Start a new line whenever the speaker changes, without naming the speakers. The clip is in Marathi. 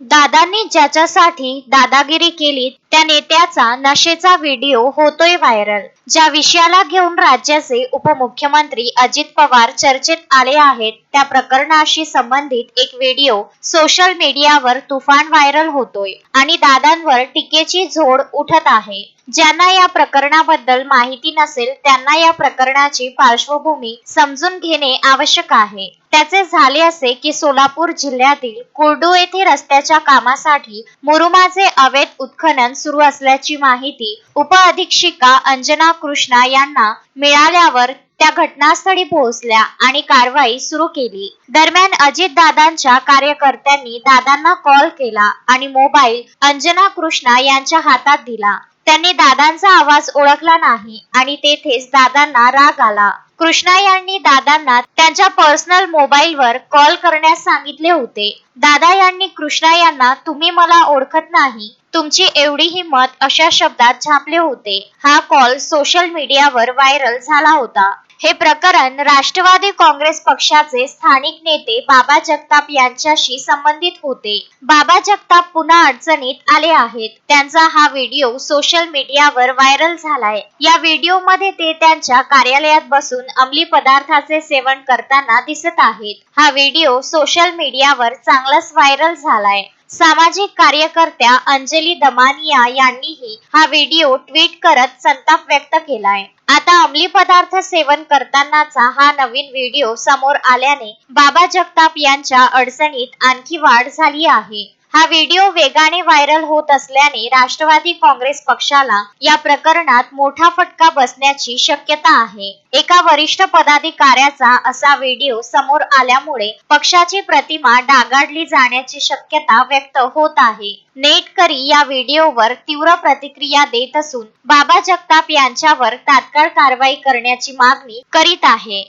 दादांनी ज्याच्यासाठी दादागिरी केली त्याने नेत्याचा नशेचा व्हिडिओ होतोय व्हायरल ज्या विषयाला घेऊन राज्याचे उपमुख्यमंत्री अजित पवार चर्चेत आले आहेत त्या प्रकरणाशी संबंधित एक व्हिडिओ सोशल मीडियावर तुफान व्हायरल होतोय आणि दादांवर टीकेची झोड उठत आहे. ज्यांना या प्रकरणाबद्दल माहिती नसेल त्यांना या प्रकरणाची पार्श्वभूमी समजून घेणे आवश्यक आहे. त्याचे झाले असे की सोलापूर जिल्ह्यातील कुर्डू येथे रस्त्याच्या कामासाठी मुरुमाचे अवैध उत्खनन सुरू असल्याची माहिती उपअधीक्षिका अंजना कृष्णा यांना मिळाल्यावर त्या घटनास्थळी पोहोचल्या आणि कारवाई सुरू केली. दरम्यान अजित दादांच्या कार्यकर्त्यांनी दादांना कॉल केला आणि मोबाईल अंजना कृष्णा यांच्या हातात दिला. त्यांनी दादांचा आवाज ओळखला नाही आणि तेथेच दादांना राग आला. कृष्णा यांनी दादांना त्यांच्या पर्सनल मोबाईलवर कॉल करण्यास सांगितले होते. दादा यांनी कृष्णा यांना तुम्ही मला ओळखत नाही तुमची एवढी हिंमत अशा शब्दात छापले होते. हा कॉल सोशल मीडियावर व्हायरल झाला होता. हे प्रकरण राष्ट्रवादी काँग्रेस पक्षाचे स्थानिक नेते बाबा जगताप यांच्याशी संबंधित होते. बाबा जगताप पुन्हा अडचणीत आले आहेत. त्यांचा हा व्हिडिओ सोशल मीडियावर व्हायरल झालाय. या व्हिडिओमध्ये ते त्यांच्या कार्यालयात बसून अंमली पदार्थाचे सेवन करताना दिसत आहेत. हा व्हिडिओ सोशल मीडियावर चांगलाच व्हायरल झालाय. सामाजिक कार्यकर्त्या अंजली दमानिया यांनीही हा व्हिडिओ ट्विट करत संताप व्यक्त केलाय. आता अंमली पदार्थ सेवन करतानाचा हा नवीन व्हिडिओ समोर आल्याने बाबा जगताप यांच्या अडचणीत आणखी वाढ झाली आहे. हा व्हिडिओ वेगाने व्हायरल होत असल्याने राष्ट्रवादी काँग्रेस पक्षाला या प्रकरणात मोठा फटका बसण्याची शक्यता आहे. एका वरिष्ठ पदाधिकाऱ्याचा असा व्हिडिओ समोर आल्यामुळे पक्षाची प्रतिमा डागाडली जाण्याची शक्यता व्यक्त होत आहे. नेटकरी या व्हिडिओवर तीव्र प्रतिक्रिया देत असून बाबा जगताप यांच्यावर तात्काळ कारवाई करण्याची मागणी करीत आहे.